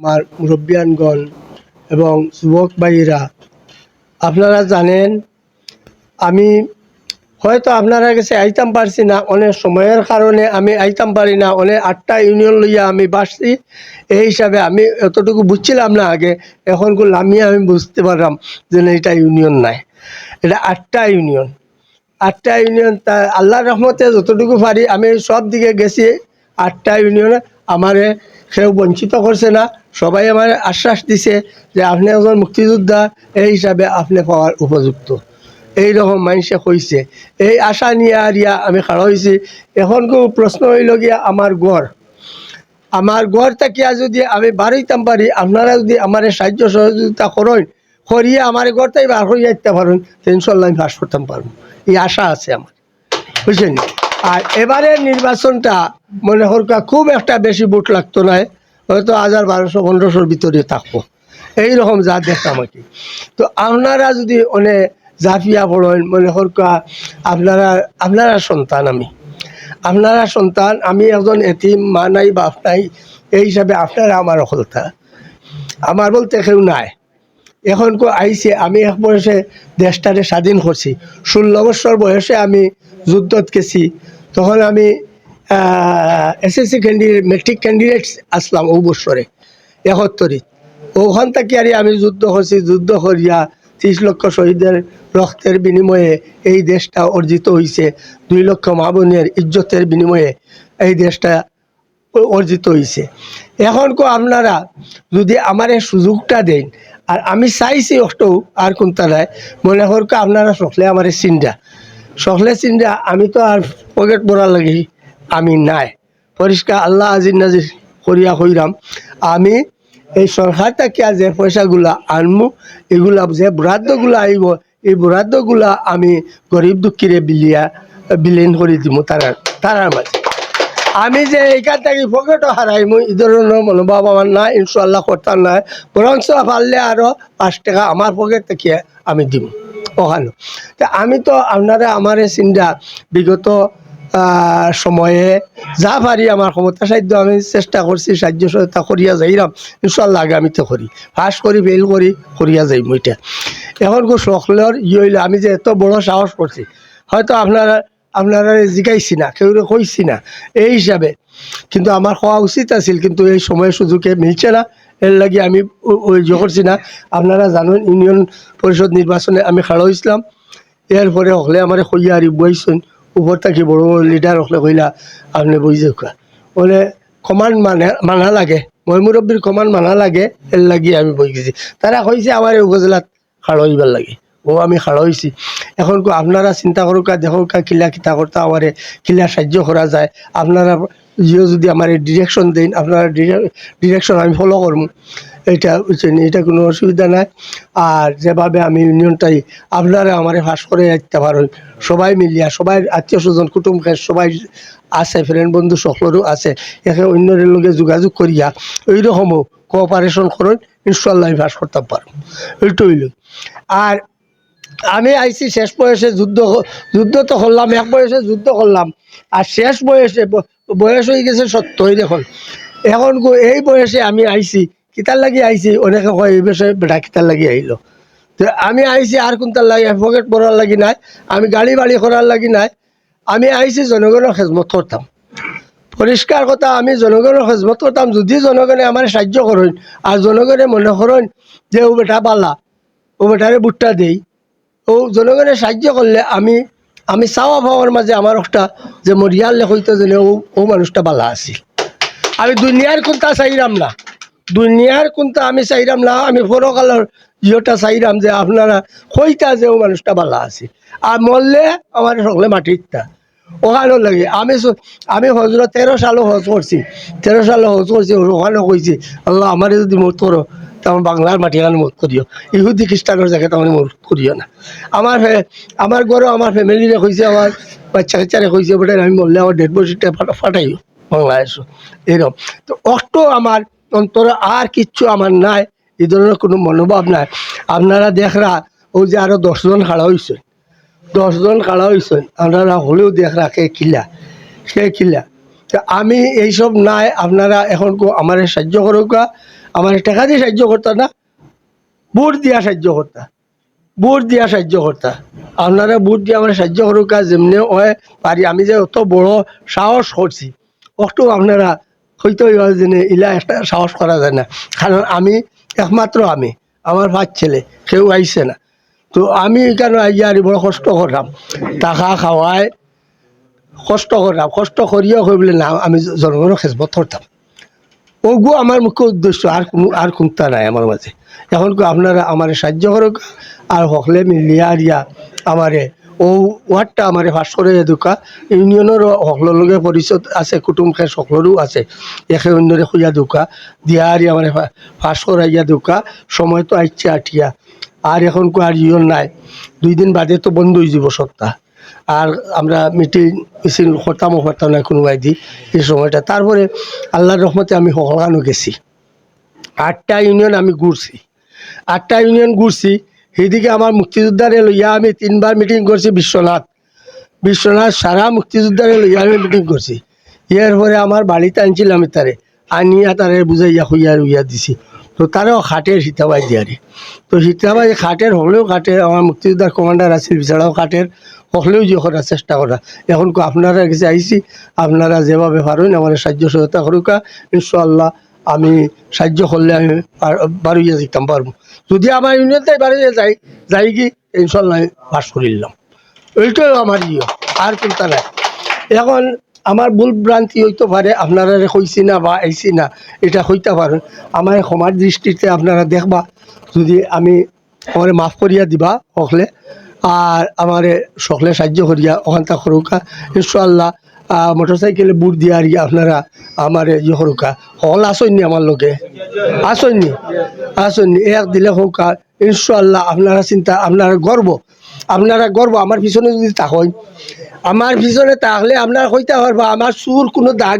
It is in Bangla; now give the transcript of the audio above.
আমার মুরব্বিয়ানগণ এবং যুবক ভাইয়েরা, আপনারা জানেন, আমি হয়তো আপনারা কাছে আইতাম পারছি না, অনেক সময়ের কারণে আমি আইতাম পারি না, অনেক আটটা ইউনিয়ন লইয়া আমি বাসছি। এই হিসাবে আমি এতটুকু বুঝছিলাম না আগে, এখন লামিয়ে আমি বুঝতে পারলাম যে এটা ইউনিয়ন নাই। এটা আটটা ইউনিয়ন আটটা ইউনিয়ন তা আল্লাহর রহমতে যতটুকু পারি, আমি সব দিকে গেছি, আটটা ইউনিয়নে আমারে কেউ বঞ্চিত করছে না। সবাই আমার আশ্বাস দিছে যে আপনি একজন মুক্তিযোদ্ধা, এই হিসাবে আপনি পাওয়ার উপযুক্ত। এই রকম মানুষে কইছে এই আশা নিয়ে আর ইয়া আমি খাড়া হয়েছি এখন কেউ প্রশ্ন হইল গিয়া আমার গড় আমার গড় থাকিয়া যদি আমি বাড়াইতাম পারি, আপনারা যদি আমার সাহায্য সহযোগিতা করেন, করিয়ে আমার গড়টাই বার হয়ে যাইতে পারেন ইনশাল্লাহ আমি পাস করতাম পারব। এই আশা আছে আমার। বুঝছেন? আর এবারের নির্বাচনটা মনে হরকা খুব একটা বেশি ভোট লাগতো না, হয়তো হাজার বারোশো, পনেরোশোর ভিতরে থাকব। এইরকম যা দেখতাম আর কি তো আপনারা যদি অনেক জাফিয়া পড়েন মনে হরকা আপনারা আপনারা সন্তান আমি। আপনারা সন্তান, আমি একজন এতিম, মা নাই, বাপ নাই, এই হিসাবে আপনারা আমার অকলতা। আমার বলতে কেউ নাই। এখন কো আইছে আমি এক বয়সে দেশটারে স্বাধীন করছি। ষোলো বছর বয়সে আমি যুদ্ধত গেছি তখন আমি এসএসসি ক্যান্ডিডেট মেট্রিক ক্যান্ডিডেট আসলাম ও বছরে একাত্তরিত ওখান থেকে আর আমি যুদ্ধ করছি যুদ্ধ করিয়া ত্রিশ লক্ষ শহীদের রক্তের বিনিময়ে এই দেশটা অর্জিত হয়েছে দুই লক্ষ মা বোনের ইজ্জতের বিনিময়ে এই দেশটা অর্জিত হয়েছে এখন কো আপনারা যদি আমার সুযোগটা দেন আর আমি চাইছি অষ্ট আর কোনটা নাই, মনে করকে আপনারা সকলে আমার চিন্তা। সকলে চিন্তা, আমি তো আর পকেট পড়ার লাগি, আমি নাই। পরিষ্কার, আল্লাহ আজির নাজির করিয়া কইরাম, আমি এই সরকার থেকে যে পয়সাগুলা আনমু, এগুলা যে বরাদ্দগুলা আইব, এই বরাদ্দগুলা আমি গরিব দুঃখীরে বিলিয়া, বিলীন করে দিব তারা, তারার মাঝে। আমি যে এইখান থেকে পকেটও হারাই মই এই ধরনের মনোভাব আমার নাই ইনশাল্লাহ করতাম নাই, বরঞ্চ পারলে আরও পাঁচ টাকা আমার পকেট থেকে আমি দিব ওখানে তা আমি তো আপনারা আমার চিন্তা বিগত সময়ে যা পারি আমার ক্ষমতা সাধ্য আমি চেষ্টা করছি সাহায্য সহায়তা করিয়া যাইরাম ইনশাল্লাহ আগামীতে করি ফার্স্ট করি ফেল করি করিয়া যাই মইটা এখন কো সকলের ই হইলে, আমি যে এত বড় সাহস করছি হয়তো আপনারা আপনারা জিগাইছি না কেউ কইছি না, এই হিসাবে কিন্তু আমার হওয়া উচিত আছিল, কিন্তু এই সময় সুযোগে মিলছে না। এর লাগি আমি ওই ইয়ে করছি না। আপনারা জানেন, ইউনিয়ন পরিষদ নির্বাচনে আমি খাড়া হয়েছিলাম এরপরে হলে আমার কইয়া আর বইছেন, উপর থাকি বড় লিডার হলে কইলা আপনি বই যাওয়া বলে, কমান্ড মানে মানা লাগে। মই মুরব্বীর কমান্ড মানা লাগে, এর লাগি আমি বই গেছি। তারা কইছে, আমার উপজেলাত খাড়া লাগে। ও আমি খাড়া হয়েছি এখন আপনারা চিন্তা করুকা দেখুকা কিলা কিতা করতে আমারে, কিলা সাহায্য করা যায়। আপনারা জিও যদি আমার ডিরেকশন দেন, আপনারা ডিরেকশন আমি ফলো করব। এটা বুঝছেন এটা কোনো অসুবিধা নাই। আর যেভাবে আমি ইউনিয়নটাই আপনারা আমার ফাঁস করে রাখতে পারেন। সবাই মিলিয়া, সবাই আত্মীয় স্বজন, কুটুম সবাই আছে ফ্রেন্ড বন্ধু সকলেরও আছে। একে অন্যের লগে যোগাযোগ করিয়া ওই রকমও কোঅপারেশন করেন ইনশাল্লাহ আমি ফাঁস করতে পারব। এইটাই লই। আর আমি আইছি, শেষ বয়সে যুদ্ধ যুদ্ধ তো করলাম, এক বয়সে যুদ্ধ করলাম। আর শেষ বয়সে বয়স হয়ে গেছে দেখুন। এখন গো এই বয়সে আমি আইছি, কিতার লাগি আইছি, অনেকে কয়, এই বয়সে বেটা কিতার লাগি আইলো? তো আমি আইছি, আর কোনটার লাগি পকেট পড়ার লাগি নাই, আমি গাড়ি বাড়ি করার লাগি নাই। আমি আইছি জনগণের খেজমত করতাম। পরিষ্কার কথা, আমি জনগণের খেজমত করতাম, যদি জনগণে আমার সাহায্য করেন আর জনগণে মনে করেন যে, ও বেটা পালা, ও বেটারে বুটটা দেই। ও জনগণের সাহায্য করলে আমি আমি চাওয়া পাওয়ার মাঝে আমার একটা যে মরিয়াল লেখইতো যেন ও ও মানুষটা বালা আছিল। আমি দুনিয়ার কোনটা চাইরাম না? দুনিয়ার কোনটা আমি চাইরাম না? আমি পরকালের ইয়েটা চাইরাম যে আপনারা কইতা যে ও মানুষটা বালা আছে আর মরলে আমার সকলে মাটিরটা ওখানে লাগে, আমি আমি হজরত তেরো সালও হজ করছি তেরো সালও হজ করছি ওখানে কইছি আল্লাহ আমার যদি মত করো তেমন বাংলার মাটি এখানে মত করিও ইহুদি খ্রিস্টানের জায়গায় তেমন মত করিও না। আমার আমার ঘরও আমার ফ্যামিলিরে কইছে, আমার বাচ্চা কাচ্চারে কইছে, বটে, আমি মরলে আমার ডেড বডিটা ফাটাইও বাংলাদেশও এরকম। তো অষ্ট আমার অন্তরে আর কিচ্ছু আমার নাই, এই ধরনের কোনো মনোভাব নাই। আপনারা দেখরা ও যে আরও দশজন খাড়া হয়েছে দশজন খাড়া হয়েছেন আপনারা হলেও দেখ রাখে কিলা সে কিলা। তো আমি এইসব নাই, আপনারা এখন আমার সাহায্য করুকা আমার টাকা দিয়ে সাহায্য করতা না, বুট দিয়া সাহায্য করতা। বুট দিয়া সাহায্য করতা। আপনারা বুট দিয়ে আমার সাহায্য করুক যেমনি হয় পারি। আমি যে অত বড় সাহস করছি অটো আপনারা হয়তো ইলা একটা সাহস করা যায় না। কারণ আমি একমাত্র আমি, আমার ভাত ছেলে, কেউ আইছে না। তো আমি কেন আইয়া আর বড় কষ্ট করলাম? টাকা খাওয়ায় কষ্ট করলাম কষ্ট করিও বলে না আমি জনগণের খেজমত করতাম ওগু আমার মুখ্য উদ্দেশ্য আর কোনো আর কোনটা নাই আমার মাঝে এখন আপনারা আমার সাহায্য করুক আর হকলে মিলিয়া আরিয়া আমারে ও ওয়ার্ডটা আমার ফাঁস করে দোকা ইউনিয়নেরও সকলোর লগে পরিচয় আছে, কুটুম খেস সকলোরও আছে। একে অন্যরে খুঁজা দোকা, দিয়া আরি আমার ফাঁস করাইয়া দোকা। সময় তো আইছে আঠিয়া। আর এখন আর ইয়ন নাই। দুই দিন বাদে তো বন্ধ হয়ে যাব সপ্তাহ। আর আমরা মিটিং মিছিল করতামও করতাম না কোনো দি এই সময়টা। তারপরে আল্লাহর রহমতে আমি হকানো গেছি। আটটা ইউনিয়ন আমি ঘুরছি। আটটা ইউনিয়ন ঘুরছি। সেইদিকে আমার মুক্তিযোদ্ধারে লইয়া আমি তিনবার মিটিং করছি বিশ্বনাথ। বিশ্বনাথ সারা মুক্তিযোদ্ধারে লইয়া আমি মিটিং করছি। ইয়ার পরে আমার বাড়িতে আনছিলাম তারে। আনিয়া তারে বুঝাইয়া, খুইয়া রুইয়া দিছি। তো তারাও খাটের হিতাবাই দিয়ারে। তো হিতাবাই খাটের হলেও খাটের আমার মুক্তিযোদ্ধার কমান্ডার আছিল বিচারাও খাটের হলেও যে করার চেষ্টা করা। এখন আপনারা কাছে আইছি, আপনারা যেভাবে পারেন আমার সাহায্য সহায়তা করুকা ইনশাল্লাহ আমি সাহায্য করলে আমি বাড়িয়ে যেতাম পারব। যদি আমার ইউনিয়নটাই বাড়িয়ে যাই যাই কি ইনশাল্লাহ পাস করিলাম। ওইটাই আমার ইয়ে আর কোনটা নাই। এখন আমার ভুল ভ্রান্তি হইতে পারে, আপনারা কইছি না বা আইছি না, এটা হইতে পারেন। আমার সমাজ দৃষ্টিতে আপনারা দেখবা, যদি আমি আমার মাফ করিয়া দিবা সকলে, আর আমার সকলে সাহায্য করিয়া ওখানটা সরুকা ইনশাল্লাহ মোটর সাইকেলে বুট দিয়া আর আপনারা আমার ইয়ে সরুকা হল আসইনি আমার লোকে আসইনি আসইনি এক দিলে হোকা। ইনশাল্লাহ আপনারা চিন্তা, আপনারা গর্ব। আপনারা গর্ব, আমার পিছনে যদি তাকই আমার পিছনে তাহলে আপনারা হইতে পারব, আমার চুর কোনো দাগ